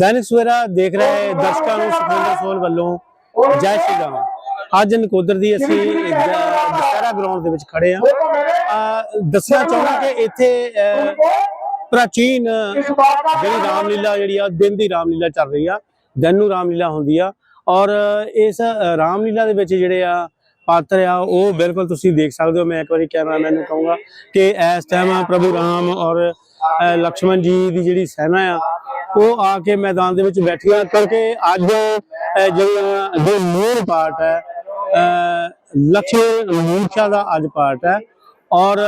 ਦੈਨਿਕ ਸਵੇਰਾ ਦੇਖ ਰਹੇ ਦਰਸ਼ਕਾਂ ਨੂੰ ਸੁਖਵਿੰਦਰ ਸੋਲ ਵੱਲੋਂ ਜੈ ਸ਼੍ਰੀ ਰਾਮ। ਅੱਜ ਨਕੋਦਰ ਦੀ ਅਸੀਂ ਦੁਸਹਿਰਾ ਗਰਾਊਂਡ ਦੇ ਵਿੱਚ ਖੜੇ ਹਾਂ। ਦੱਸਣਾ ਚਾਹੁੰਦਾ ਕਿ ਇੱਥੇ ਪ੍ਰਾਚੀਨ ਜਿਹੜੀ ਰਾਮਲੀਲਾ ਜਿਹੜੀ ਆ ਦਿਨ ਦੀ ਰਾਮਲੀਲਾ ਚੱਲ ਰਹੀ ਆ ਦਿਨ ਨੂੰ ਰਾਮਲੀਲਾ ਹੁੰਦੀ ਆ। ਔਰ ਇਸ ਅ, ਰਾਮਲੀਲਾ ਦੇ ਵਿੱਚ ਜਿਹੜੇ ਆ ਪਾਤਰ ਆ ਉਹ ਬਿਲਕੁਲ ਤੁਸੀਂ ਦੇਖ ਸਕਦੇ ਹੋ। ਮੈਂ ਇੱਕ ਵਾਰੀ ਕੈਮਰਾਮੈਨ ਨੂੰ ਕਹੂੰਗਾ ਕਿ ਇਸ ਟਾਈਮ ਪ੍ਰਭੂ ਰਾਮ ਔਰ ਲਕਸ਼ਮਣ ਜੀ ਦੀ ਜਿਹੜੀ ਸੈਨਾ ਆ ਉਹ ਆ ਕੇ ਮੈਦਾਨ ਦੇ ਵਿੱਚ ਬੈਠੀਆਂ ਕਿਉਂਕਿ ਅੱਜ ਜਿਹੜਾ ਜੋ ਮੂਲ ਪਾਰਟ ਹੈ ਲక్ష్ਮੀ ਮੂਰਛਾ ਦਾ ਅੱਜ ਪਾਰਟ ਹੈ। ਔਰ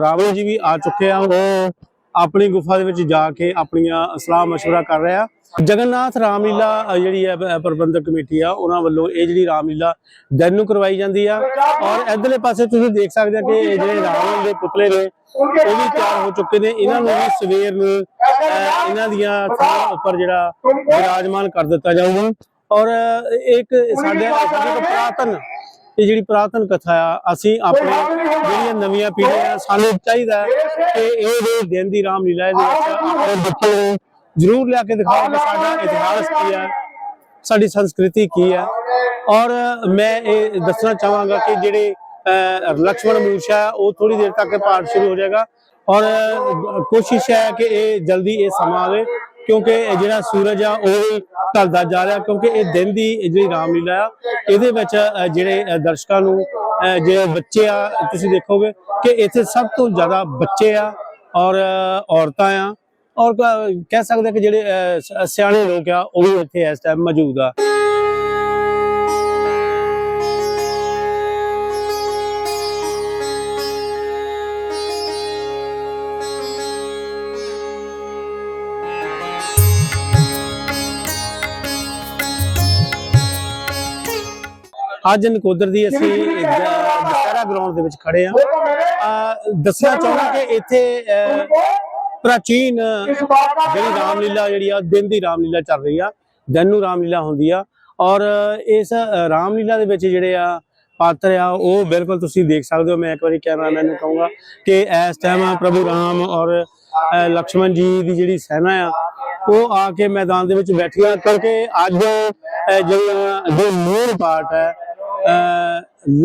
ਰਾਵਣ ਜੀ ਵੀ ਆ ਚੁੱਕੇ ਆ, ਉਹ ਆਪਣੀ ਗੁਫਾ ਦੇ ਵਿੱਚ ਜਾ ਕੇ ਆਪਣੀਆਂ ਸਲਾਹ مشورہ ਕਰ ਰਿਹਾ ਜਗਨਨਾਥ ਰਾਮਲੀਲਾ ਜਿਹੜੀ ਹੈ ਪ੍ਰਬੰਧਕ ਕਮੇਟੀ ਆ, ਉਹਨਾਂ ਵੱਲੋਂ ਇਹ ਜਿਹੜੀ ਰਾਮਲੀਲਾ ਦਿਨ ਨੂੰ ਕਰਵਾਈ ਜਾਂਦੀ ਆ। ਔਰ ਇਧਰਲੇ ਪਾਸੇ ਤੁਸੀਂ ਦੇਖ ਸਕਦੇ ਆ ਕਿ ਜਿਹੜੇ ਰਾਵਣ ਦੇ ਪੁਤਲੇ ਨੇ, ਉਹ ਵੀ ਤਿਆਰ ਹੋ ਚੁੱਕੇ ਨੇ। ਇਹਨਾਂ ਨੂੰ ਵੀ ਸਵੇਰ ਨੂੰ ਇਹਨਾਂ ਦੀਆਂ ਥਾਂ ਉੱਪਰ ਜਿਹੜਾ ਵਿਰਾਜਮਾਨ ਕਰ ਦਿੱਤਾ ਜਾਊਗਾ। ਔਰ ਇੱਕ ਸਾਡੇ ਇੱਕ ਪੁਰਾਤਨ ਇਹ ਜਿਹੜੀ ਪੁਰਾਤਨ ਕਥਾ ਆ ਅਸੀਂ ਆਪਣੇ ਜਿਹੜੀਆਂ ਨਵੀਆਂ ਪੀੜ੍ਹੀਆਂ ਸਾਨੂੰ ਚਾਹੀਦਾ ਕਿ ਇਹ ਜਿਹੜੇ ਦਿਨ ਦੀ ਰਾਮਲੀਲਾ ਇਹਦੇ ਵਿੱਚ ਆਪਣੇ ਬੱਚੇ ਨੂੰ ਜ਼ਰੂਰ ਲਿਆ ਕੇ ਦਿਖਾਓ ਕਿ ਸਾਡਾ ਇਤਿਹਾਸ ਕੀ ਹੈ ਸਾਡੀ ਸੰਸਕ੍ਰਿਤੀ ਕੀ ਹੈ। ਔਰ ਮੈਂ ਇਹ ਦੱਸਣਾ ਚਾਹਾਂਗਾ ਕਿ ਜਿਹੜੇ ਅਹ, ਲਕਸ਼ਮਣ ਮੂਰਛਾ ਉਹ ਥੋੜੀ ਦੇਰ ਤੱਕ ਪਾਠ ਸ਼ੁਰੂ ਹੋ ਜਾਏਗਾ। ਔਰ ਕੋਸ਼ਿਸ਼ ਹੈ ਕਿ ਇਹ ਜਲਦੀ ਇਹ ਸਮਾਂ ਆਵੇ, ਕਿਉਂਕਿ ਜਿਹੜਾ ਸੂਰਜ ਆ, ਉਹ ਵੀ ਢਲਦਾ ਜਾ ਰਿਹਾ, ਕਿਉਂਕਿ ਇਹ ਦਿਨ ਦੀ ਜਿਹੜੀ ਰਾਮਲੀਲਾ ਆ, ਇਹਦੇ ਵਿੱਚ ਜਿਹੜੇ ਦਰਸ਼ਕਾਂ ਨੂੰ ਜਿਹੜੇ ਬੱਚੇ ਆ, ਤੁਸੀਂ ਦੇਖੋਗੇ ਕਿ ਇੱਥੇ ਸਭ ਤੋਂ ਜ਼ਿਆਦਾ ਬੱਚੇ ਆ ਔਰ ਔਰਤਾਂ ਆ। ਔਰ ਕਹਿ ਸਕਦੇ ਹਾਂ ਕਿ ਜਿਹੜੇ ਸਿਆਣੇ ਲੋਕ ਆ, ਉਹ ਵੀ ਇੱਥੇ ਇਸ ਟਾਈਮ ਮੌਜੂਦ ਆ। ਅੱਜ ਨਕੋਦਰ ਦੀ ਅਸੀਂ ਦੁਸਹਿਰਾ ਗਰਾਊਂਡ ਦੇ ਵਿੱਚ ਖੜੇ ਹਾਂ। ਦੱਸਣਾ ਚਾਹੁੰਦਾ ਕਿ ਇੱਥੇ ਪ੍ਰਾਚੀਨ ਜਿਹੜੀ ਰਾਮਲੀਲਾ ਜਿਹੜੀ ਆ ਦਿਨ ਦੀ ਰਾਮਲੀਲਾ ਚੱਲ ਰਹੀ ਆ ਦਿਨ ਨੂੰ ਰਾਮਲੀਲਾ ਹੁੰਦੀ ਆ। ਔਰ ਇਸ ਰਾਮਲੀਲਾ ਦੇ ਵਿੱਚ ਜਿਹੜੇ ਆ ਪਾਤਰ ਆ ਉਹ ਬਿਲਕੁਲ ਤੁਸੀਂ ਦੇਖ ਸਕਦੇ ਹੋ ਮੈਂ ਇੱਕ ਵਾਰੀ ਕੈਮਰਾਮੈਨ ਨੂੰ ਕਹੂੰਗਾ ਕਿ ਇਸ ਟਾਈਮ ਪ੍ਰਭੂ ਰਾਮ ਔਰ ਲਕਸ਼ਮਣ ਜੀ ਦੀ ਜਿਹੜੀ ਸੈਨਾ ਆ ਉਹ ਆ ਕੇ ਮੈਦਾਨ ਦੇ ਵਿੱਚ ਬੈਠੀਆਂ। ਕਿਉਂਕਿ ਅੱਜ ਜਿਹੜਾ ਜੋ ਮੇਨ ਪਾਰਟ ਹੈ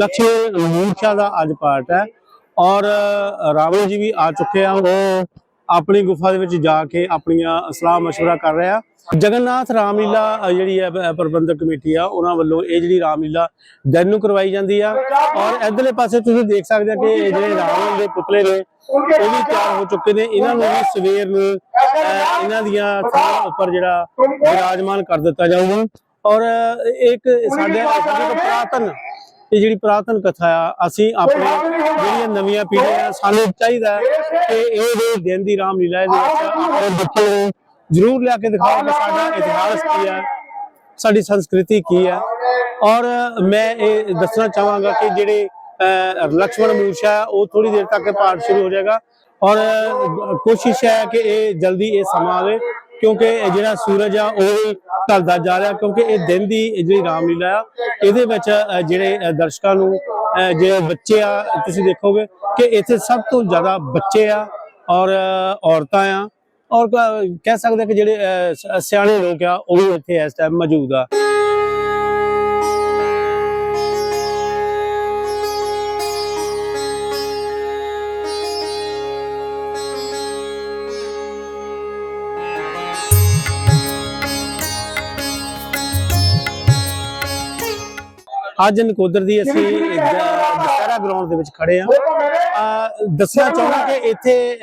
लक्ष्य मूर्छा ਦਾ ਅੱਜ ਪਾਠ ਹੈ। ਔਰ ਰਾਵਣ ਜੀ ਵੀ ਆ ਚੁੱਕੇ ਆ। ਉਹ ਆਪਣੀ ਗੁਫਾ ਦੇ ਵਿੱਚ ਜਾ ਕੇ ਆਪਣੀਆਂ ਸਲਾਹ مشورہ ਕਰ ਰਿਹਾ ਜਗਨਨਾਥ ਰਾਮਲੀਲਾ ਜਿਹੜੀ ਹੈ ਪ੍ਰਬੰਧਕ ਕਮੇਟੀ ਆ ਉਹਨਾਂ ਵੱਲੋਂ ਇਹ ਜਿਹੜੀ ਰਾਮਲੀਲਾ ਦਿਨ ਨੂੰ ਕਰਵਾਈ ਜਾਂਦੀ ਆ। ਔਰ ਇਧਰਲੇ ਪਾਸੇ ਤੁਸੀਂ ਦੇਖ ਸਕਦੇ ਆ ਕਿ ਜਿਹੜੇ ਰਾਵਣ ਦੇ ਪੁਤਲੇ ਨੇ ਉਹ ਵੀ ਤਿਆਰ ਹੋ ਚੁੱਕੇ ਨੇ। ਇਹਨਾਂ ਨੂੰ ਵੀ ਸਵੇਰ ਨੂੰ ਇਹਨਾਂ ਦੀਆਂ ਥਾਂ ਉੱਪਰ ਜਿਹੜਾ ਵਿਰਾਜਮਾਨ ਕਰ ਦਿੱਤਾ ਜਾਊਗਾ। ਔਰ ਇੱਕ ਸਾਡੇ ਸਾਡੀ ਇੱਕ ਪੁਰਾਤਨ ਇਹ ਜਿਹੜੀ ਪੁਰਾਤਨ ਕਥਾ ਆ ਅਸੀਂ ਆਪਣੇ ਜਿਹੜੀਆਂ ਨਵੀਆਂ ਪੀੜ੍ਹੀਆਂ ਸਾਨੂੰ ਚਾਹੀਦਾ ਕਿ ਇਹ ਜਿਹੜੇ ਦਿਨ ਦੀ ਰਾਮਲੀਲਾ ਇਹਦੇ ਵਿੱਚ ਆਪਣੇ ਬੱਚੇ ਨੂੰ ਜ਼ਰੂਰ ਲਿਆ ਕੇ ਦਿਖਾਓ ਕਿ ਸਾਡਾ ਇਤਿਹਾਸ ਕੀ ਹੈ ਸਾਡੀ ਸੰਸਕ੍ਰਿਤੀ ਕੀ ਹੈ। ਔਰ ਮੈਂ ਇਹ ਦੱਸਣਾ ਚਾਹਾਂਗਾ ਕਿ ਜਿਹੜੇ ਲਕਸ਼ਮਣ ਮੂਰਛਾ ਉਹ ਥੋੜੀ ਦੇਰ ਤੱਕ ਪਾਠ ਸ਼ੁਰੂ ਹੋ ਜਾਏਗਾ। ਔਰ ਕੋਸ਼ਿਸ਼ ਹੈ ਕਿ ਇਹ ਜਲਦੀ ਇਹ ਸਮਾਂ ਆਵੇ ਕਿਉਂਕਿ ਜਿਹੜਾ ਸੂਰਜ ਆ ਉਹ ਢਲਦਾ ਜਾ ਰਿਹਾ ਕਿਉਂਕਿ ਇਹ ਦਿਨ ਦੀ ਜਿਹੜੀ ਰਾਮਲੀਲਾ ਆ, ਇਹਦੇ ਵਿੱਚ ਜਿਹੜੇ ਦਰਸ਼ਕਾਂ ਨੂੰ ਜਿਹੜੇ ਬੱਚੇ ਆ, ਤੁਸੀਂ ਦੇਖੋਗੇ ਕਿ ਇੱਥੇ ਸਭ ਤੋਂ ਜ਼ਿਆਦਾ ਬੱਚੇ ਆ ਔਰ ਔਰਤਾਂ ਆ। ਔਰ ਕਹਿ ਸਕਦੇ ਕਿ ਜਿਹੜੇ ਸਿਆਣੇ ਲੋਕ ਆ, ਉਹ ਵੀ ਇੱਥੇ ਇਸ ਟਾਈਮ ਮੌਜੂਦ ਆ। ਅੱਜ ਨਕੋਦਰ ਦੀ ਅਸੀਂ ਦੁਸਹਿਰਾ ਗਰਾਊਂਡ ਦੇ ਵਿੱਚ ਖੜੇ ਆ ਦੱਸਣਾ ਚਾਹੁੰਦਾ ਕਿ ਇੱਥੇ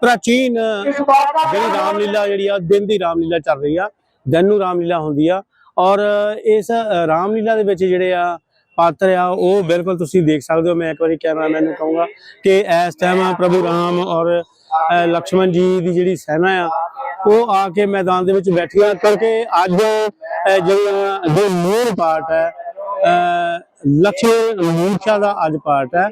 ਪ੍ਰਾਚੀਨ ਜਿਹੜੀ ਰਾਮਲੀਲਾ ਜਿਹੜੀ ਆ ਦਿਨ ਦੀ ਰਾਮਲੀਲਾ ਚੱਲ ਰਹੀ ਆ ਦਿਨ ਨੂੰ ਰਾਮਲੀਲਾ ਹੁੰਦੀ ਆ। ਔਰ ਇਸ ਰਾਮਲੀਲਾ ਦੇ ਵਿੱਚ ਜਿਹੜੇ ਆ ਪਾਤਰ ਆ ਉਹ ਬਿਲਕੁਲ ਤੁਸੀਂ ਦੇਖ ਸਕਦੇ ਹੋ ਮੈਂ ਇੱਕ ਵਾਰੀ ਕੈਮਰਾਮੈਨ ਨੂੰ ਕਹੂੰਗਾ ਕਿ ਇਸ ਟਾਈਮ ਪ੍ਰਭੂ ਰਾਮ ਔਰ ਲਕਸ਼ਮਣ ਜੀ ਦੀ ਜਿਹੜੀ ਸੈਨਾ ਆ ਉਹ ਆ ਕੇ ਮੈਦਾਨ ਦੇ ਵਿੱਚ ਬੈਠੀਆਂ। ਕਿਉਂਕਿ ਅੱਜ ਜਿਹੜਾ ਜੋ ਮੂਲ ਪਾਠ ਹੈ ਅ, ਲਕਸ਼ਮਣ ਮੂਰਛਾ ਦਾ ਅੱਜ ਪਾਠ ਹੈ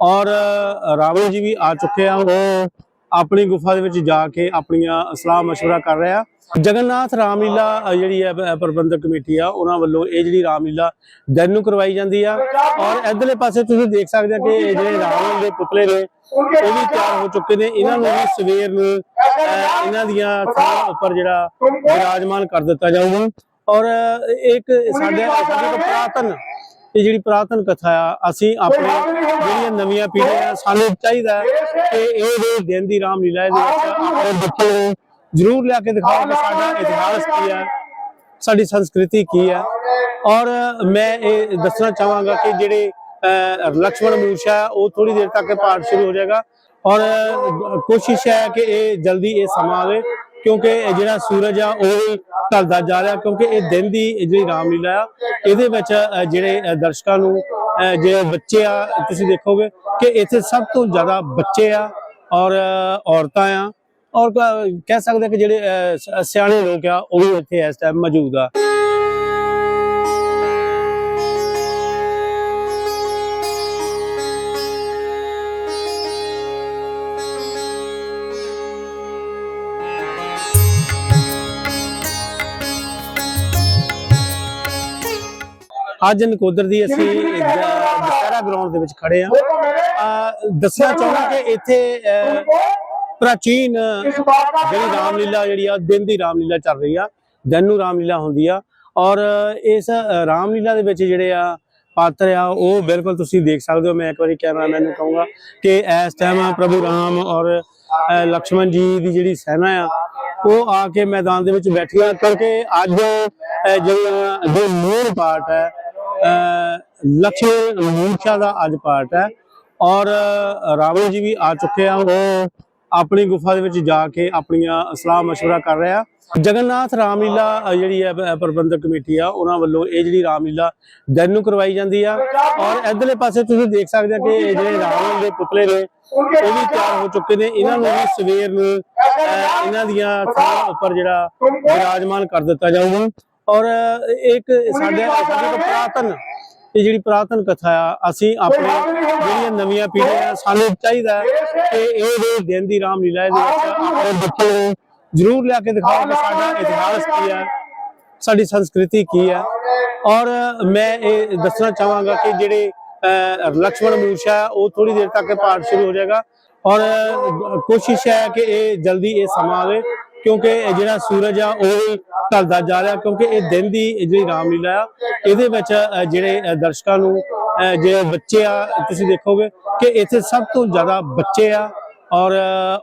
ਔਰ ਅ, ਰਾਵਣ ਜੀ ਵੀ ਆ ਚੁੱਕੇ ਆ ਉਹ ਆਪਣੀ ਗੁਫਾ ਦੇ ਵਿੱਚ ਜਾ ਕੇ ਆਪਣੀਆਂ ਸਲਾਹ مشورہ ਕਰ ਰਿਹਾ ਜਗਨਨਾਥ ਰਾਮਲੀਲਾ ਅ, ਜਿਹੜੀ ਹੈ ਪ- ਪ੍ਰਬੰਧਕ ਕਮੇਟੀ ਆ ਉਹਨਾਂ ਵੱਲੋਂ ਇਹ ਜਿਹੜੀ ਰਾਮਲੀਲਾ ਦਿਨ ਨੂੰ ਕਰਵਾਈ ਜਾਂਦੀ ਆ ਔਰ ਇਧਰਲੇ ਪਾਸੇ ਤੁਸੀਂ ਦੇਖ ਸਕਦੇ ਆ ਕਿ ਇਹ ਜਿਹੜੇ ਰਾਵਣ ਦੇ ਪੁਤਲੇ ਨੇ ਉਹ ਵੀ ਤਿਆਰ ਹੋ ਚੁੱਕੇ ਨੇ ਇਹਨਾਂ ਨੂੰ ਵੀ ਸਵੇਰ ਨੂੰ ਅ, ਇਹਨਾਂ ਦੀਆਂ ਥਾਂ ਉੱਪਰ ਜਿਹੜਾ ਵਿਰਾਜਮਾਨ ਕਰ ਦਿੱਤਾ ਜਾਊਗਾ ਔਰ ਇੱਕ ਸਾਡੇ ਸਾਡੀ ਇੱਕ ਪੁਰਾਤਨ ਇਹ ਜਿਹੜੀ ਪੁਰਾਤਨ ਕਥਾ ਆ ਅਸੀਂ ਆਪਣੇ ਜਿਹੜੀਆਂ ਨਵੀਆਂ ਪੀੜ੍ਹੀਆਂ ਸਾਨੂੰ ਚਾਹੀਦਾ ਕਿ ਇਹ ਜੋ ਦਿਨ ਦੀ ਰਾਮਲੀਲਾ ਇਹਦੇ ਵਿੱਚ ਆਪਣੇ ਬੱਚੇ ਨੂੰ ਜ਼ਰੂਰ ਲਿਆ ਕੇ ਦਿਖਾਓ ਕਿ ਸਾਡਾ ਇਤਿਹਾਸ ਕੀ ਹੈ ਸਾਡੀ ਸੰਸਕ੍ਰਿਤੀ ਕੀ ਹੈ। ਔਰ ਮੈਂ ਇਹ ਦੱਸਣਾ ਚਾਹਾਂਗਾ ਕਿ ਜਿਹੜੇ ਲਕਸ਼ਮਣ ਮੂਰਛਾ ਉਹ ਥੋੜੀ ਦੇਰ ਤੱਕ ਪਾਠ ਸ਼ੁਰੂ ਹੋ ਜਾਏਗਾ। ਔਰ ਕੋਸ਼ਿਸ਼ ਹੈ ਕਿ ਇਹ ਜਲਦੀ ਇਹ ਸਮਾਂ ਆਵੇ। ਕਿਉਂਕਿ ਜਿਹੜਾ ਸੂਰਜ ਆ, ਉਹ ਵੀ ਢਲਦਾ ਜਾ ਰਿਹਾ, ਕਿਉਂਕਿ ਇਹ ਦਿਨ ਦੀ ਜਿਹੜੀ ਰਾਮਲੀਲਾ ਆ, ਇਹਦੇ ਵਿੱਚ ਜਿਹੜੇ ਦਰਸ਼ਕਾਂ ਨੂੰ ਜਿਹੜੇ ਬੱਚੇ ਆ, ਤੁਸੀਂ ਦੇਖੋਗੇ ਕਿ ਇੱਥੇ ਸਭ ਤੋਂ ਜ਼ਿਆਦਾ ਬੱਚੇ ਆ ਔਰ ਔਰਤਾਂ ਆ। ਔਰ ਕਹਿ ਸਕਦੇ ਕਿ ਜਿਹੜੇ ਸਿਆਣੇ ਲੋਕ ਆ, ਉਹ ਵੀ ਇੱਥੇ ਇਸ ਟਾਈਮ ਮੌਜੂਦ ਆ। ਅੱਜ ਨਕੋਦਰ ਦੀ ਅਸੀਂ ਦੁਸਹਿਰਾ ਗਰਾਊਂਡ ਦੇ ਵਿੱਚ ਖੜੇ ਆ ਦੱਸਣਾ ਚਾਹੁੰਦਾ ਕਿ ਇੱਥੇ ਪ੍ਰਾਚੀਨ ਜਿਹੜੀ ਰਾਮਲੀਲਾ ਜਿਹੜੀ ਆ ਦਿਨ ਦੀ ਰਾਮਲੀਲਾ ਚੱਲ ਰਹੀ ਆ ਦਿਨ ਨੂੰ ਰਾਮਲੀਲਾ ਹੁੰਦੀ ਆ। ਔਰ ਇਸ ਰਾਮਲੀਲਾ ਦੇ ਵਿੱਚ ਜਿਹੜੇ ਆ ਪਾਤਰ ਆ ਉਹ ਬਿਲਕੁਲ ਤੁਸੀਂ ਦੇਖ ਸਕਦੇ ਹੋ ਮੈਂ ਇੱਕ ਵਾਰੀ ਕੈਮਰਾਮੈਨ ਨੂੰ ਕਹੂੰਗਾ ਕਿ ਇਸ ਟਾਈਮ ਪ੍ਰਭੂ ਰਾਮ ਔਰ ਲਕਸ਼ਮਣ ਜੀ ਦੀ ਜਿਹੜੀ ਸੈਨਾ ਆ ਉਹ ਆ ਕੇ ਮੈਦਾਨ ਦੇ ਵਿੱਚ ਬੈਠੀਆਂ। ਕਿਉਂਕਿ ਅੱਜ ਜਿਹੜਾ ਜੋ ਮੂਲ ਪਾਠ ਹੈ ਅ, ਲਕਸ਼ਮਣ ਮੂਰਛਾ ਦਾ ਅੱਜ ਪਾਠ ਹੈ ਔਰ ਅ, ਰਾਵਣ ਜੀ ਵੀ ਆ ਚੁੱਕੇ ਆ ਉਹ ਆਪਣੀ ਗੁਫਾ ਦੇ ਵਿੱਚ ਜਾ ਕੇ ਆਪਣੀਆਂ ਸਲਾਹ مشورہ ਕਰ ਰਿਹਾ ਜਗਨਨਾਥ ਰਾਮਲੀਲਾ ਅ, ਜਿਹੜੀ ਹੈ ਪ- ਪ੍ਰਬੰਧਕ ਕਮੇਟੀ ਆ ਉਹਨਾਂ ਵੱਲੋਂ ਇਹ ਜਿਹੜੀ ਰਾਮਲੀਲਾ ਦਿਨ ਨੂੰ ਕਰਵਾਈ ਜਾਂਦੀ ਆ ਔਰ ਇਧਰਲੇ ਪਾਸੇ ਤੁਸੀਂ ਦੇਖ ਸਕਦੇ ਆ ਕਿ ਇਹ ਜਿਹੜੇ ਰਾਵਣ ਦੇ ਪੁਤਲੇ ਨੇ ਉਹ ਵੀ ਤਿਆਰ ਹੋ ਚੁੱਕੇ ਨੇ ਇਹਨਾਂ ਨੂੰ ਵੀ ਸਵੇਰ ਨੂੰ ਅ, ਇਹਨਾਂ ਦੀਆਂ ਥਾਂ ਉੱਪਰ ਜਿਹੜਾ ਵਿਰਾਜਮਾਨ ਕਰ ਦਿੱਤਾ ਜਾਊਗਾ ਔਰ ਇੱਕ ਸਾਡੇ ਸਾਡੀ ਇੱਕ ਪੁਰਾਤਨ ਇਹ ਜਿਹੜੀ ਪੁਰਾਤਨ ਕਥਾ ਆ ਅਸੀਂ ਆਪਣੇ ਜਿਹੜੀਆਂ ਨਵੀਆਂ ਪੀੜ੍ਹੀਆਂ ਸਾਨੂੰ ਚਾਹੀਦਾ ਕਿ ਇਹ ਜੋ ਦਿਨ ਦੀ ਰਾਮਲੀਲਾ ਇਹਦੇ ਵਿੱਚ ਆਪਣੇ ਬੱਚੇ ਨੂੰ ਜ਼ਰੂਰ ਲਿਆ ਕੇ ਦਿਖਾਓ ਕਿ ਸਾਡਾ ਇਤਿਹਾਸ ਕੀ ਹੈ ਸਾਡੀ ਸੰਸਕ੍ਰਿਤੀ ਕੀ ਹੈ। ਔਰ ਮੈਂ ਇਹ ਦੱਸਣਾ ਚਾਹਾਂਗਾ ਕਿ ਜਿਹੜੇ ਲਕਸ਼ਮਣ ਮੂਰਛਾ ਉਹ ਥੋੜੀ ਦੇਰ ਤੱਕ ਪਾਠ ਸ਼ੁਰੂ ਹੋ ਜਾਏਗਾ। ਔਰ ਕੋਸ਼ਿਸ਼ ਹੈ ਕਿ ਇਹ ਜਲਦੀ ਇਹ ਸਮਾਂ ਆਵੇ। ਕਿਉਂਕਿ ਜਿਹੜਾ ਸੂਰਜ ਆ, ਉਹ ਵੀ ਢਲਦਾ ਜਾ ਰਿਹਾ, ਕਿਉਂਕਿ ਇਹ ਦਿਨ ਦੀ ਜਿਹੜੀ ਰਾਮਲੀਲਾ ਆ, ਇਹਦੇ ਵਿੱਚ ਜਿਹੜੇ ਦਰਸ਼ਕਾਂ ਨੂੰ ਜਿਹੜੇ ਬੱਚੇ ਆ, ਤੁਸੀਂ ਦੇਖੋਗੇ ਕਿ ਇੱਥੇ ਸਭ ਤੋਂ ਜ਼ਿਆਦਾ ਬੱਚੇ ਆ ਔਰ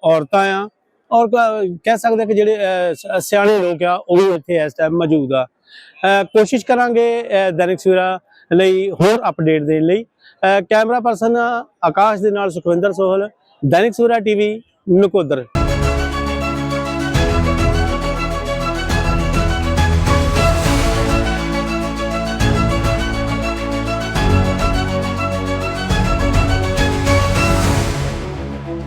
ਔਰਤਾਂ ਆ। ਔਰ ਕਹਿ ਸਕਦੇ ਕਿ ਜਿਹੜੇ ਸਿਆਣੇ ਲੋਕ ਆ, ਉਹ ਵੀ ਇੱਥੇ ਇਸ ਟਾਈਮ ਮੌਜੂਦ ਆ। ਕੋਸ਼ਿਸ਼ ਕਰਾਂਗੇ ਦੈਨਿਕ ਸੂਰਾ ਲਈ ਹੋਰ ਅਪਡੇਟ ਦੇਣ ਲਈ। ਕੈਮਰਾ ਪਰਸਨ ਆਕਾਸ਼ ਦੇ ਨਾਲ ਸੁਖਵਿੰਦਰ ਸੋਹਲ, ਦੈਨਿਕ ਸਵੇਰਾ ਟੀਵੀ, ਨਕੋਦਰ।